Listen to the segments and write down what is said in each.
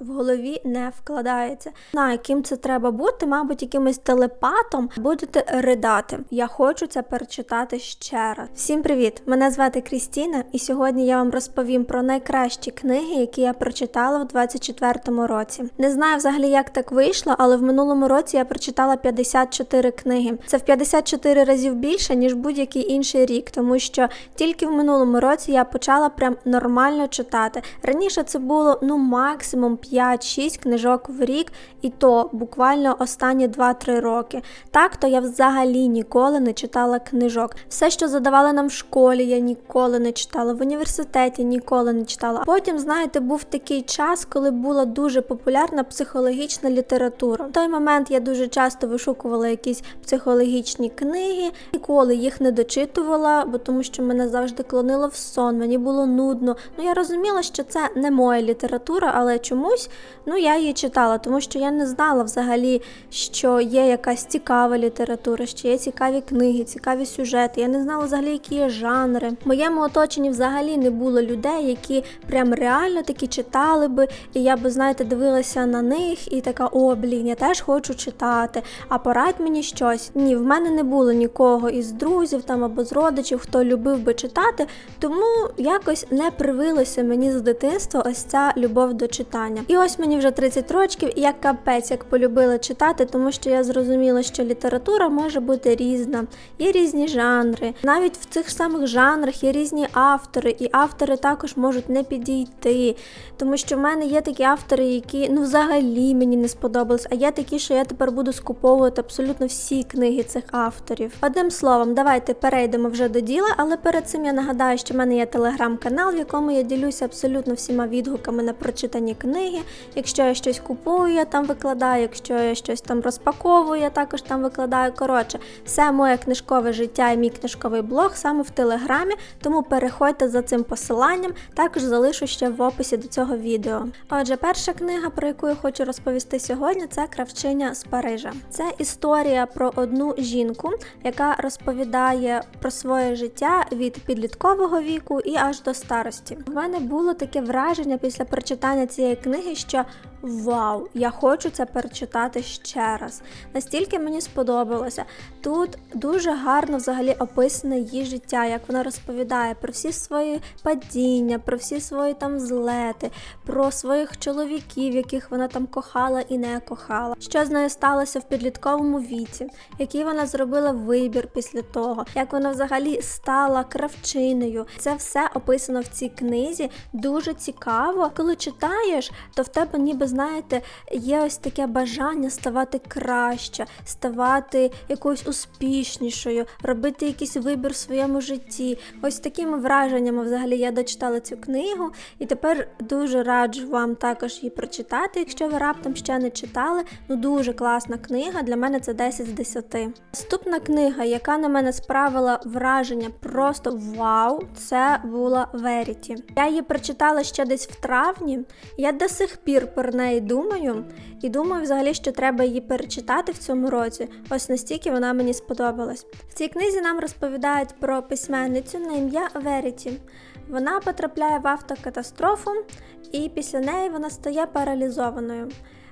в голові не вкладається. На яким це треба бути, мабуть, якимось телепатом будете ридати. Я хочу це перечитати ще раз. Всім привіт! Мене звати Крістіна, і сьогодні я вам розповім про найкращі книги, які я прочитала в 24-му році. Не знаю взагалі, як так вийшло, але в минулому році я прочитала 54 книги. Це в 54 разів більше ніж будь-який інший рік, тому що тільки в минулому році я почала прям нормально читати. Раніше це було ну максимум 5-6 книжок в рік, і то буквально останні 2-3 роки. Так то я взагалі ніколи не читала книжок. Все, що задавали нам в школі, я ніколи не читала, в університеті ніколи не читала. Потім, знаєте, був такий час, коли була дуже популярна психологічна література. В той момент я дуже часто вишукувала якісь психологічні книги, ніколи їх не дочитувала, бо тому що мене завжди клонило в сон, мені було нудно. Ну я розуміла, що це не моя література, але чомусь ну я її читала, тому що я не знала взагалі, що є якась цікава література, що є цікаві книги, цікаві сюжети. Я не знала взагалі, які є жанри. В моєму оточенні взагалі не було людей, які прям реально такі читали би, і я би, знаєте, дивилася на них і така, о, блін, я теж хочу читати. А порадь мені щось. Ні, в мене не було нікого із друзів там або з родичів, хто любив би читати, тому якось не привилося мені з дитинства ось ця любов до читання. І ось мені вже 30 років, і я капець як полюбила читати, тому що я зрозуміла, що література може бути різна, є різні жанри. Навіть в цих самих жанрах є різні автори, і автори також можуть не підійти. Тому що в мене є такі автори, які ну взагалі мені не сподобались, а є такі, що я тепер буду скуповувати абсолютно всі книги цих авторів. Одним словом, давайте перейдемо вже до діла, але перед цим я нагадаю, що в мене є телеграм-канал, в якому я ділюся абсолютно всіма відгуками на прочитані книги. Якщо я щось купую, я там викладаю, якщо я щось там розпаковую, я також там викладаю. Коротше, все моє книжкове життя і мій книжковий блог саме в телеграмі, тому переходьте за цим посиланням, також залишу ще в описі до цього відео. Отже, перша книга, про яку я хочу розповісти сьогодні, це Кравчиня з Парижа. Це історія про одну жінку, яка розповідає про своє життя від підліткового віку і аж до старості. У мене було таке враження після прочитання цієї книги, що Вау, я хочу це перечитати ще раз. Настільки мені сподобалося. Тут дуже гарно взагалі описане її життя, як вона розповідає про всі свої падіння, про всі свої там злети, про своїх чоловіків, яких вона там кохала і не кохала. Що з нею сталося в підлітковому віці, який вона зробила вибір після того, як вона взагалі стала кравчиною. Це все описано в цій книзі. Дуже цікаво. Коли читаєш, то в тебе ніби знаєте, є ось таке бажання ставати краще, ставати якоюсь успішнішою, робити якийсь вибір в своєму житті. Ось такими враженнями взагалі я дочитала цю книгу, і тепер дуже раджу вам також її прочитати, якщо ви раптом ще не читали. Ну дуже класна книга. Для мене це 10 з 10. Наступна книга, яка на мене справила враження просто вау, це була Веріті. Я її прочитала ще десь в травні. Я до сих пір про неї думаю, і думаю, взагалі, що треба її перечитати в цьому році. Ось настільки вона мені сподобалась. В цій книзі нам розповідають про письменницю на ім'я Веріті. Вона потрапляє в автокатастрофу, і після неї вона стає паралізованою.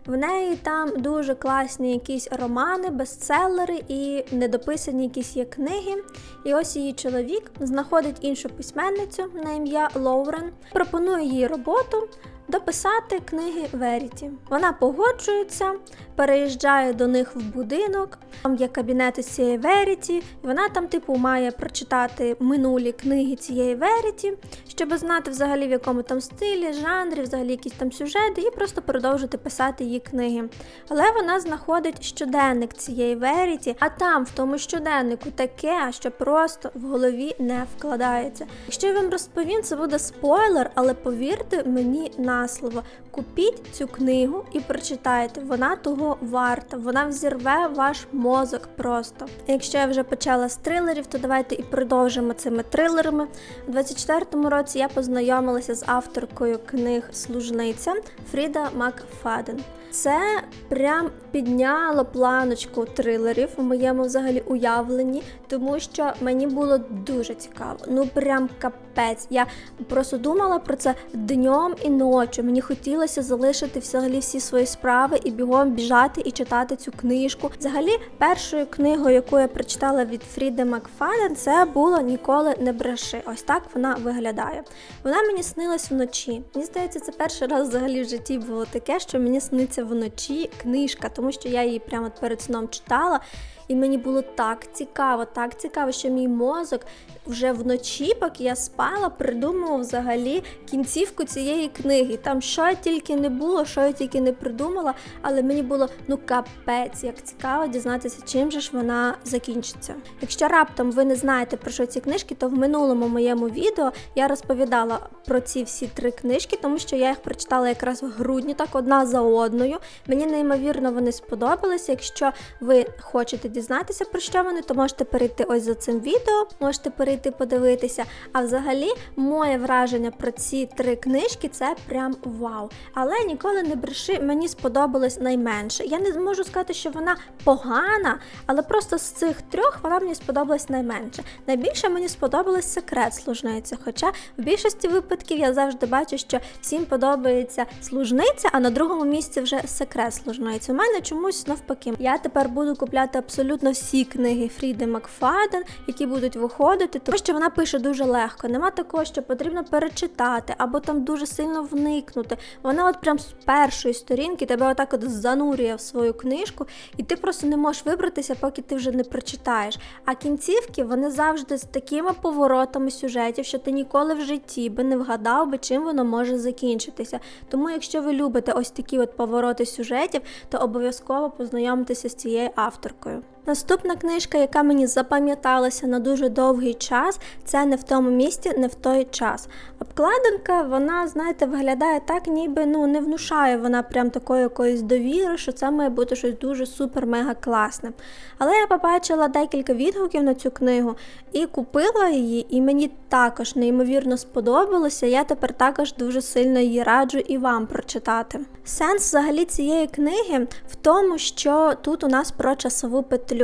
В неї там дуже класні якісь романи, бестселери і недописані якісь є книги. І ось її чоловік знаходить іншу письменницю на ім'я Лоурен, пропонує їй роботу дописати книги Веріті. Вона погоджується, переїжджає до них в будинок. Там є кабінети цієї Веріті, і вона там, типу, має прочитати минулі книги цієї Веріті, щоб знати взагалі в якому там стилі, жанрі, взагалі якісь там сюжети, і просто продовжити писати її книги. Але вона знаходить щоденник цієї Веріті, а там, в тому щоденнику, таке, що просто в голові не вкладається. Якщо я вам розповім, це буде спойлер, але повірте мені на слово. Купіть цю книгу і прочитайте. Вона того варта, вона взірве ваш мозок просто. Якщо я вже почала з трилерів, то давайте і продовжимо цими трилерами. У 24-му році я познайомилася з авторкою книг Служниця Фріда Макфаден. Це прям підняло планочку трилерів у моєму взагалі уявленні, тому що мені було дуже цікаво. Ну прям капець. Я просто думала про це днем і ночі. Ночі. Мені хотілося залишити взагалі всі свої справи і бігом біжати і читати цю книжку. Взагалі, першою книгою, яку я прочитала від Фріди Макфаден, це було Ніколи не бреши. Ось так вона виглядає. Вона мені снилась вночі. Мені здається, це перший раз взагалі в житті було таке, що мені сниться вночі книжка, тому що я її прямо перед сном читала. І мені було так цікаво, так цікаво, що мій мозок вже вночі, поки я спала, придумував взагалі кінцівку цієї книги. Там що я тільки не було, що я тільки не придумала, але мені було ну капець, як цікаво дізнатися, чим же ж вона закінчиться. Якщо раптом ви не знаєте про що ці книжки, то в минулому моєму відео я розповідала про ці всі три книжки, тому що я їх прочитала якраз в грудні, так одна за одною. Мені неймовірно вони сподобалися. Якщо ви хочете дізнатися про що вони, то можете перейти ось за цим відео, можете перейти подивитися. А взагалі, моє враження про ці три книжки це прям вау. Але ніколи не бреши, мені сподобалось найменше. Я не можу сказати, що вона погана, але просто з цих трьох вона мені сподобалась найменше. Найбільше мені сподобалось секрет служниці. Хоча в більшості випадків я завжди бачу, що всім подобається служниця, а на другому місці вже секрет служниці. У мене чомусь навпаки. Я тепер буду купляти абсолютно всі книги Фріди Макфаден, які будуть виходити, тому що вона пише дуже легко. Нема такого, що потрібно перечитати або там дуже сильно вникнути. Вона от прям з першої сторінки тебе отак от занурює в свою книжку, і ти просто не можеш вибратися, поки ти вже не прочитаєш. А кінцівки вони завжди з такими поворотами сюжетів, що ти ніколи в житті би не вгадав би, чим воно може закінчитися. Тому, якщо ви любите ось такі от повороти сюжетів, то обов'язково познайомтеся з цією авторкою. Наступна книжка, яка мені запам'яталася на дуже довгий час, це не в тому місці, не в той час. Обкладинка, вона, знаєте, виглядає так, ніби ну не внушає вона прям такої якоїсь довіри, що це має бути щось дуже супер-мега класне. Але я побачила декілька відгуків на цю книгу і купила її, і мені також неймовірно сподобалося. Я тепер також дуже сильно її раджу і вам прочитати. Сенс взагалі цієї книги в тому, що тут у нас про часову петлю.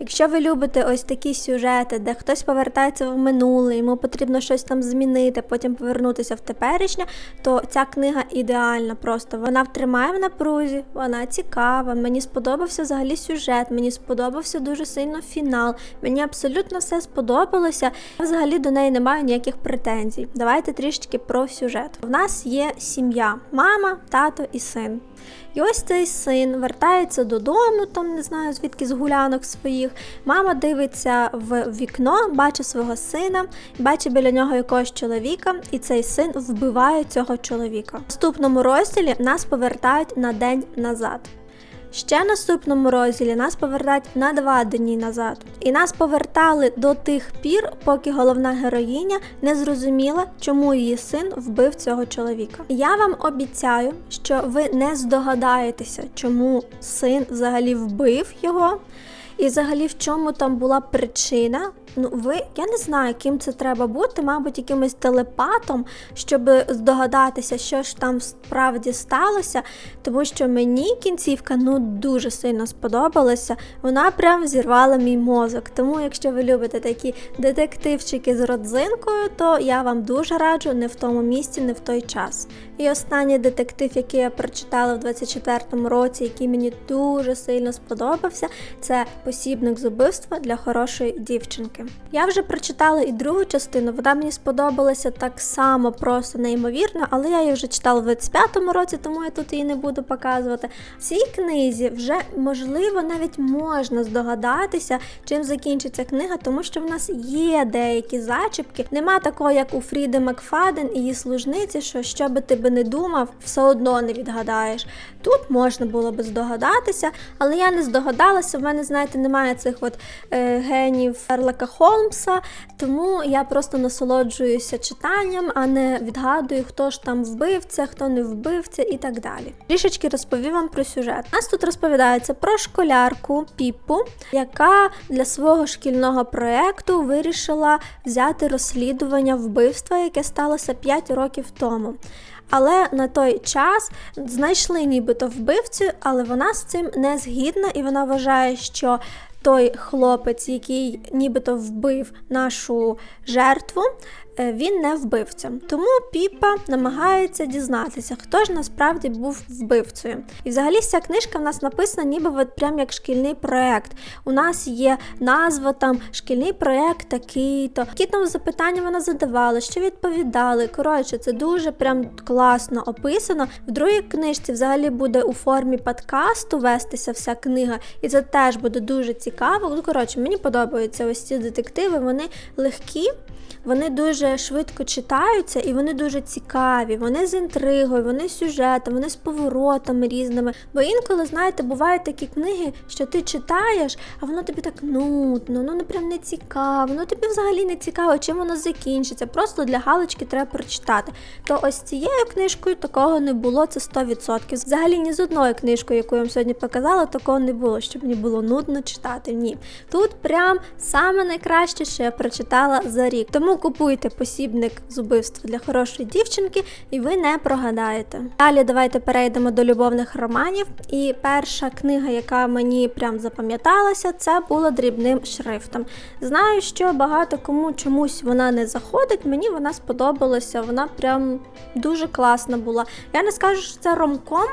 Якщо ви любите ось такі сюжети, де хтось повертається в минуле, йому потрібно щось там змінити, потім повернутися в теперішнє, то ця книга ідеальна просто. Вона втримає в напрузі, вона цікава. Мені сподобався взагалі сюжет, мені сподобався дуже сильно фінал. Мені абсолютно все сподобалося. Я взагалі до неї не маю ніяких претензій. Давайте трішечки про сюжет. В нас є сім'я, мама, тато і син. І ось цей син вертається додому, там не знаю звідки з гулянок своїх. Мама дивиться в вікно, бачить свого сина, бачить біля нього якогось чоловіка, і цей син вбиває цього чоловіка. В наступному розділі нас повертають на день назад. Ще наступному розділі нас повертають на два дні назад. І нас повертали до тих пір, поки головна героїня не зрозуміла, чому її син вбив цього чоловіка. Я вам обіцяю, що ви не здогадаєтеся, чому син взагалі вбив його, і взагалі в чому там була причина. Ну, ви, я не знаю, ким це треба бути, мабуть, якимось телепатом, щоб здогадатися, що ж там справді сталося, тому що мені кінцівка ну дуже сильно сподобалася. Вона прям зірвала мій мозок. Тому, якщо ви любите такі детективчики з родзинкою, то я вам дуже раджу не в тому місці, не в той час. І останній детектив, який я прочитала в 24-му році, який мені дуже сильно сподобався, це посібник з убивства для хорошої дівчинки. Я вже прочитала і другу частину, вона мені сподобалася так само, просто неймовірно, але я її вже читала в 25-му році, тому я тут її не буду показувати. В цій книзі вже можливо навіть можна здогадатися, чим закінчиться книга, тому що в нас є деякі зачіпки. Нема такого, як у Фріди Макфаден і її служниці, що що би ти би не думав, все одно не відгадаєш. Тут можна було би здогадатися, але я не здогадалася. В мене, знаєте, немає цих от е, генів Ерлака Холмса, тому я просто насолоджуюся читанням, а не відгадую, хто ж там вбивця, хто не вбивця і так далі. Трішечки розповім вам про сюжет. Нас тут розповідається про школярку Піпу, яка для свого шкільного проєкту вирішила взяти розслідування вбивства, яке сталося 5 років тому. Але на той час знайшли нібито вбивцю, але вона з цим не згідна, і вона вважає, що той хлопець, який нібито вбив нашу жертву, е, він не вбивця. Тому Піпа намагається дізнатися, хто ж насправді був вбивцею. І взагалі ця книжка в нас написана, ніби прям як шкільний проект. У нас є назва там шкільний проект такий-то. Які там запитання вона задавала, що відповідали. Коротше, це дуже прям класно описано. В другій книжці взагалі буде у формі подкасту вестися вся книга, і це теж буде дуже цікаво. Ну, коротше, мені подобаються ось ці детективи, вони легкі. Вони дуже швидко читаються і вони дуже цікаві. Вони з інтригою, вони з сюжетом, вони з поворотами різними. Бо інколи, знаєте, бувають такі книги, що ти читаєш, а воно тобі так нудно, ну прям не цікаво, ну тобі взагалі не цікаво, чим воно закінчиться. Просто для галочки треба прочитати. То ось цією книжкою такого не було, це 100%. Взагалі ні з одною книжкою, яку я вам сьогодні показала, такого не було, щоб мені було нудно читати. Ні. Тут прям саме найкраще, що я прочитала за рік. Тому купуйте посібник з убивства для хорошої дівчинки, і ви не прогадаєте. Далі давайте перейдемо до любовних романів. І перша книга, яка мені прям запам'яталася, це була дрібним шрифтом. Знаю, що багато кому чомусь вона не заходить. Мені вона сподобалася, вона прям дуже класна була. Я не скажу, що це ромком.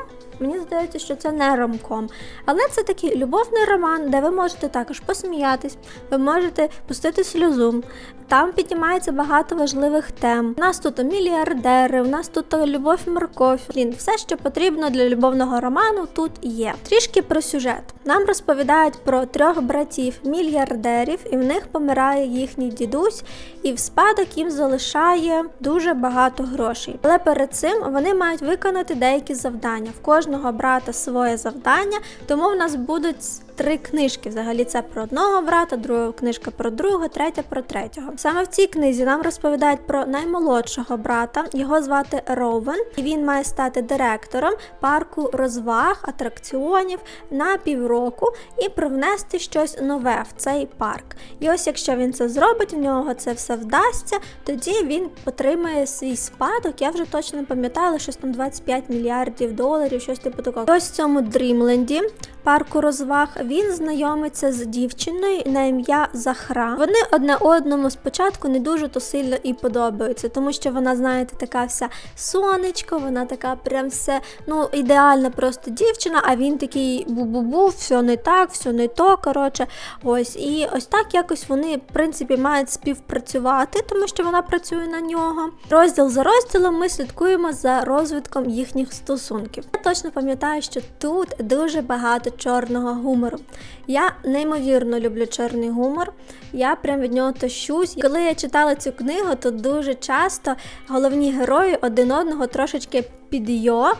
Мені здається, що це не ромком. Але це такий любовний роман, де ви можете також посміятись, ви можете пустити сльозу. Там піднімається багато важливих тем. У нас тут мільярдери, у нас тут любов морков. Блін, все, що потрібно для любовного роману, тут є. Трішки про сюжет. Нам розповідають про трьох братів мільярдерів, і в них помирає їхній дідусь, і в спадок їм залишає дуже багато грошей. Але перед цим вони мають виконати деякі завдання. В кожного брати своє завдання, тому в нас будуть три книжки. Взагалі це про одного брата, друга книжка про другого, третя про третього. Саме в цій книзі нам розповідають про наймолодшого брата. Його звати Роуен, і він має стати директором парку розваг, атракціонів на півроку і привнести щось нове в цей парк. І ось якщо він це зробить, в нього це все вдасться, тоді він отримає свій спадок. Я вже точно не пам'ятала, щось там 25 мільярдів доларів, щось типу такого. Ось в цьому Дрімленді. Парку розваг він знайомиться з дівчиною на ім'я Захра. Вони одне одному спочатку не дуже то сильно і подобаються, тому що вона, знаєте, така вся сонечко, вона така прям все ну ідеальна просто дівчина. А він такий бу-бу-бу, все не так, все не то. Коротше, ось і ось так якось вони в принципі мають співпрацювати, тому що вона працює на нього. Розділ за розділом ми слідкуємо за розвитком їхніх стосунків. Я точно пам'ятаю, що тут дуже багато чорного гумору. Я неймовірно люблю чорний гумор. Я прям від нього тощусь. Коли я читала цю книгу, то дуже часто головні герої один одного трошечки підйо.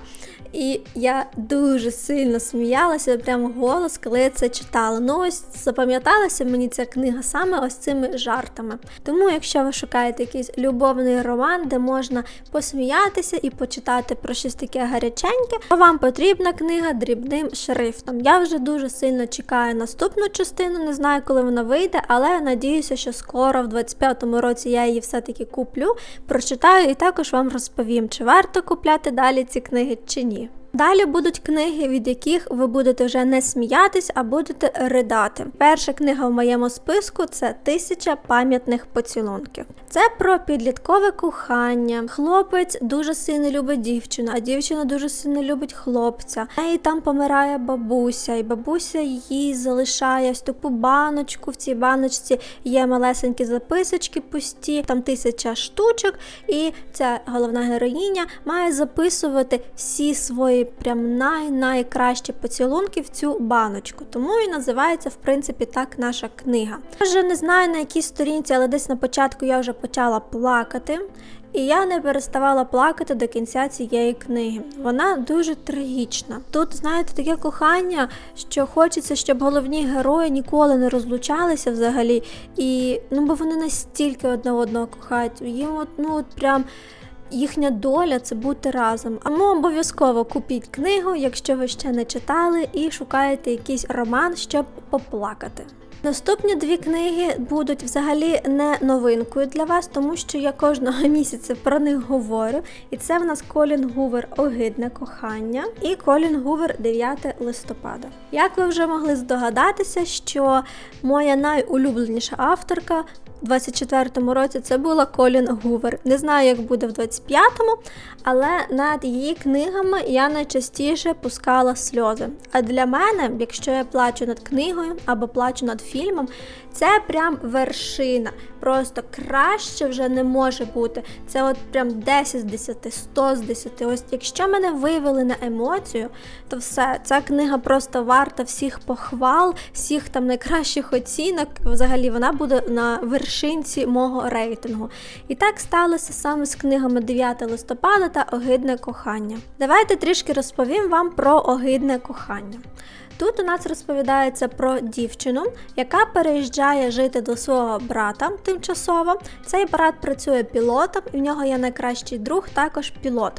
І я дуже сильно сміялася, прямо голос, коли я це читала. Ну ось запам'яталася мені ця книга саме ось цими жартами. Тому, якщо ви шукаєте якийсь любовний роман, де можна посміятися і почитати про щось таке гаряченьке, то вам потрібна книга дрібним шрифтом. Я вже дуже сильно чекаю наступну частину, не знаю, коли вона вийде, але надіюся, що скоро, в 25-му році, я її все-таки куплю, прочитаю і також вам розповім, чи варто купляти далі ці книги чи ні. Далі будуть книги, від яких ви будете вже не сміятись, а будете ридати. Перша книга в моєму списку це Тисяча пам'ятних поцілунків. Це про підліткове кохання. Хлопець дуже сильно любить дівчину, а дівчина дуже сильно любить хлопця. І там помирає бабуся, і бабуся їй залишає ось баночку. В цій баночці є малесенькі записочки пусті, там тисяча штучок, і ця головна героїня має записувати всі свої прям най-найкращі поцілунки в цю баночку. Тому і називається, в принципі, так наша книга. Я вже не знаю на якій сторінці, але десь на початку я вже почала плакати. І я не переставала плакати до кінця цієї книги. Вона дуже трагічна. Тут, знаєте, таке кохання, що хочеться, щоб головні герої ніколи не розлучалися взагалі. І ну бо вони настільки одне одного кохають. Їм от, ну от прям їхня доля це бути разом. Ми обов'язково купіть книгу, якщо ви ще не читали, і шукаєте якийсь роман, щоб поплакати. Наступні дві книги будуть взагалі не новинкою для вас, тому що я кожного місяця про них говорю. І це в нас Колін Гувер Огидне кохання і Колін Гувер 9 листопада. Як ви вже могли здогадатися, що моя найулюбленіша авторка у 24-му році це була Колін Гувер. Не знаю, як буде в 25-му, але над її книгами я найчастіше пускала сльози. А для мене, якщо я плачу над книгою або плачу над фільмом, це прям вершина. Просто краще вже не може бути. Це от прям 10 з 10, 100 з 10. Ось якщо мене вивели на емоцію, то все, ця книга просто варта всіх похвал, всіх там найкращих оцінок. Взагалі вона буде на вершинці мого рейтингу. І так сталося саме з книгами 9 листопада та Огидне кохання. Давайте трішки розповім вам про огидне кохання. Тут у нас розповідається про дівчину, яка переїжджає жити до свого брата тимчасово. Цей брат працює пілотом, і в нього є найкращий друг, також пілот.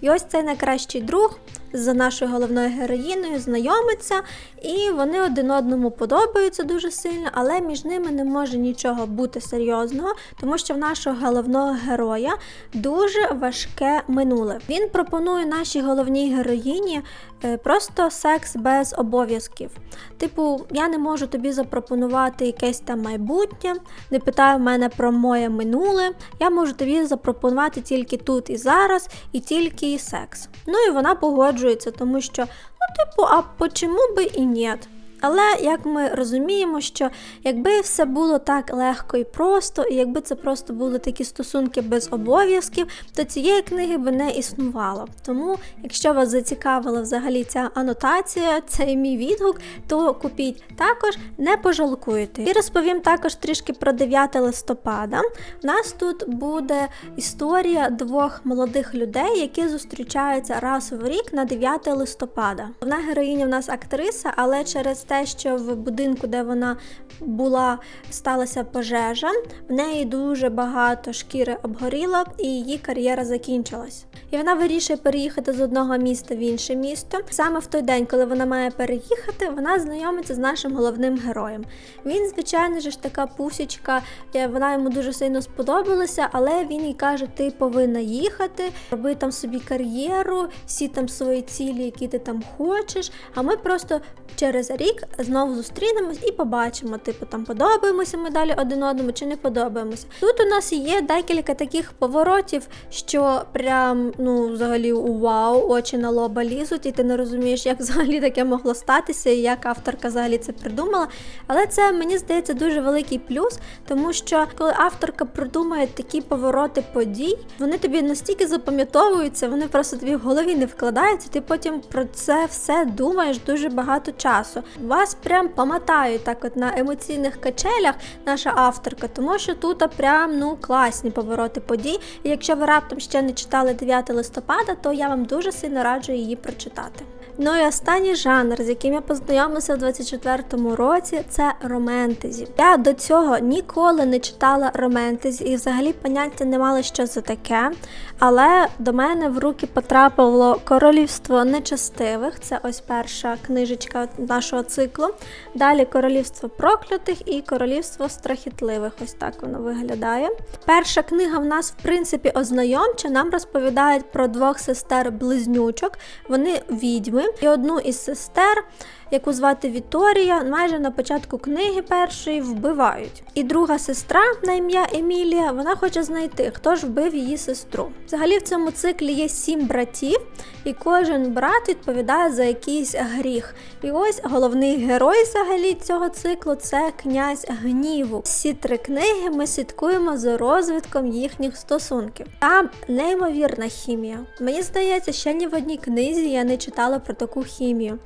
І ось цей найкращий друг з нашою головною героїною знайомиться, і вони один одному подобаються дуже сильно, але між ними не може нічого бути серйозного, тому що в нашого головного героя дуже важке минуле. Він пропонує нашій головній героїні е, просто секс без обов'язків. Типу, я не можу тобі запропонувати якесь там майбутнє, не питай в мене про моє минуле. Я можу тобі запропонувати тільки тут і зараз, і тільки секс. Ну і вона погоджується, тому що, ну, типу, а почому би і ні? Але як ми розуміємо, що якби все було так легко і просто, і якби це просто були такі стосунки без обов'язків, то цієї книги би не існувало. Тому, якщо вас зацікавила взагалі ця анотація, цей мій відгук, то купіть також, не пожалкуєте. І розповім також трішки про 9 листопада. У нас тут буде історія двох молодих людей, які зустрічаються раз в рік на 9 листопада. Вона героїня в нас актриса, але через те, що в будинку, де вона була, сталася пожежа, в неї дуже багато шкіри обгоріло, і її кар'єра закінчилась. І вона вирішує переїхати з одного міста в інше місто. Саме в той день, коли вона має переїхати, вона знайомиться з нашим головним героєм. Він, звичайно ж, така пусічка, вона йому дуже сильно сподобалася, але він їй каже: Ти повинна їхати, роби там собі кар'єру, всі там свої цілі, які ти там хочеш. А ми просто через рік знову зустрінемось і побачимо, типу, там подобаємося ми далі один одному чи не подобаємося. Тут у нас є декілька таких поворотів, що прям ну взагалі вау, очі на лоба лізуть, і ти не розумієш, як взагалі таке могло статися, і як авторка взагалі це придумала. Але це мені здається дуже великий плюс, тому що коли авторка придумує такі повороти подій, вони тобі настільки запам'ятовуються, вони просто тобі в голові не вкладаються. Ти потім про це все думаєш дуже багато часу. Вас прям помотають так, от на емоційних качелях наша авторка, тому що тут прям ну класні повороти подій. І якщо ви раптом ще не читали 9 листопада, то я вам дуже сильно раджу її прочитати. Ну і останній жанр, з яким я познайомилася в 24-му році, це романтезі. Я до цього ніколи не читала романтезі і взагалі поняття не мала, що це таке. Але до мене в руки потрапило Королівство нечестивих. Це ось перша книжечка нашого циклу. Далі Королівство проклятих і Королівство страхітливих. Ось так воно виглядає. Перша книга в нас, в принципі, ознайомча. Нам розповідають про двох сестер-близнючок. Вони відьми. І одну із сестер, яку звати Віторія, майже на початку книги першої вбивають. І друга сестра на ім'я Емілія, вона хоче знайти, хто ж вбив її сестру. Взагалі в цьому циклі є сім братів, і кожен брат відповідає за якийсь гріх. І ось головний герой взагалі цього циклу це князь гніву. Всі три книги ми слідкуємо за розвитком їхніх стосунків. Там неймовірна хімія. Мені здається, ще ні в одній книзі я не читала про таку хімію.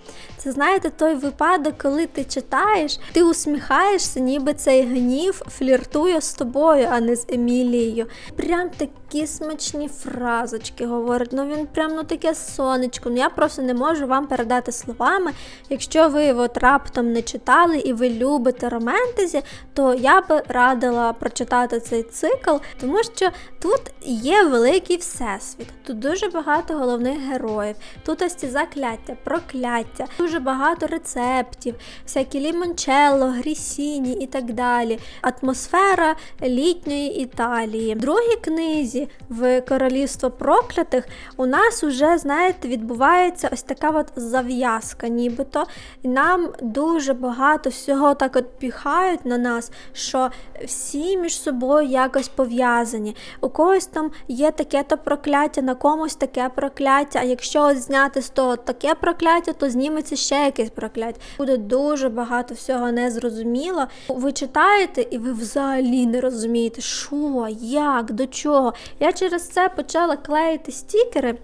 Це знаєте, той випадок, коли ти читаєш, ти усміхаєшся, ніби цей гнів фліртує з тобою, а не з Емілією. Прям такі смачні фразочки говорить. Ну він прям ну таке сонечко. Ну я просто не можу вам передати словами. Якщо ви от раптом не читали і ви любите романтезі, то я би радила прочитати цей цикл, тому що тут є великий всесвіт. Тут дуже багато головних героїв. Тут ось ці закляття, прокляття, дуже багато рецептів, всякі лімончелло, грісіні і так далі. Атмосфера літньої Італії. В другій книзі в Королівство проклятих у нас уже, знаєте, відбувається ось така от зав'язка, нібито. Нам дуже багато всього так от піхають на нас, що всі між собою якось пов'язані. У когось там є таке-то прокляття, на комусь таке прокляття. А якщо от зняти з того таке прокляття, то зніметься ще якесь прокляття. Буде дуже багато всього незрозуміло. Ви читаєте, і ви взагалі не розумієте, що, як, до чого. Я через це почала клеїти стікери.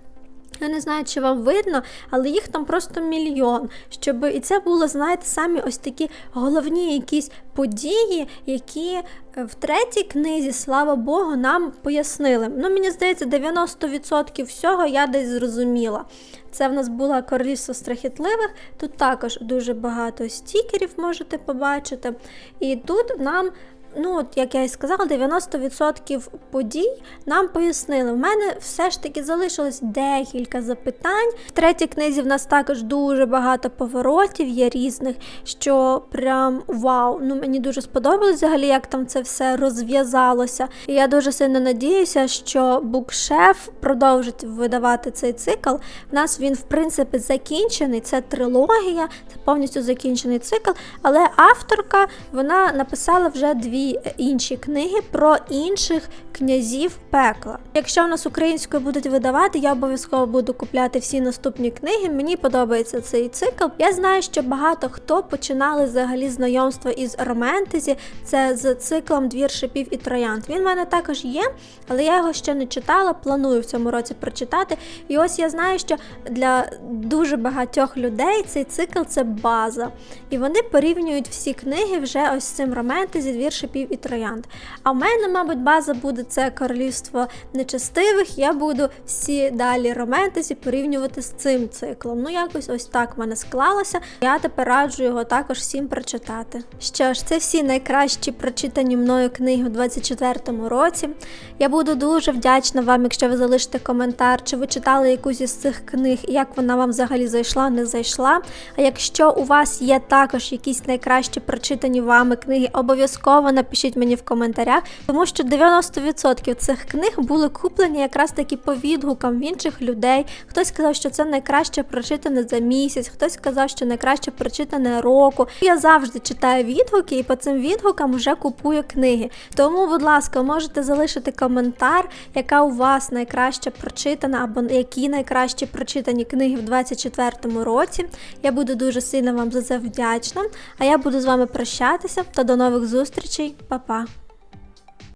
Я не знаю, чи вам видно, але їх там просто мільйон. Щоб і це було, знаєте, самі ось такі головні якісь події, які е, в третій книзі, слава Богу, нам пояснили. Ну, мені здається, 90% всього я десь зрозуміла. Це в нас була королівство страхітливих. Тут також дуже багато стікерів можете побачити. І тут нам ну, от, як я і сказала, 90% подій нам пояснили. В мене все ж таки залишилось декілька запитань. В третій книзі в нас також дуже багато поворотів є різних, що прям вау. Ну мені дуже сподобалось взагалі, як там це все розв'язалося. І я дуже сильно надіюся, що букшеф продовжить видавати цей цикл. У нас він, в принципі, закінчений. Це трилогія, це повністю закінчений цикл. Але авторка вона написала вже дві інші книги про інших князів пекла. Якщо в нас українською будуть видавати, я обов'язково буду купляти всі наступні книги. Мені подобається цей цикл. Я знаю, що багато хто починали взагалі знайомство із романтезі. Це з циклом Двір шипів і троянд. Він в мене також є, але я його ще не читала. Планую в цьому році прочитати. І ось я знаю, що для дуже багатьох людей цей цикл це база. І вони порівнюють всі книги вже ось з цим романтезі, двір шипів і троянд. А в мене, мабуть, база буде це королівство нечестивих. Я буду всі далі романтезі порівнювати з цим циклом. Ну, якось ось так в мене склалося. Я тепер раджу його також всім прочитати. Що ж, це всі найкращі прочитані мною книги у 24-му році. Я буду дуже вдячна вам, якщо ви залишите коментар, чи ви читали якусь із цих книг, і як вона вам взагалі зайшла, не зайшла. А якщо у вас є також якісь найкращі прочитані вами книги, обов'язково напишіть мені в коментарях, тому що 90% цих книг були куплені якраз таки по відгукам в інших людей. Хтось сказав, що це найкраще прочитане за місяць, хтось сказав, що найкраще прочитане року. Я завжди читаю відгуки і по цим відгукам вже купую книги. Тому, будь ласка, можете залишити коментар, яка у вас найкраще прочитана, або які найкращі прочитані книги в 24-му році. Я буду дуже сильно вам за це вдячна. А я буду з вами прощатися та до нових зустрічей. Па-па!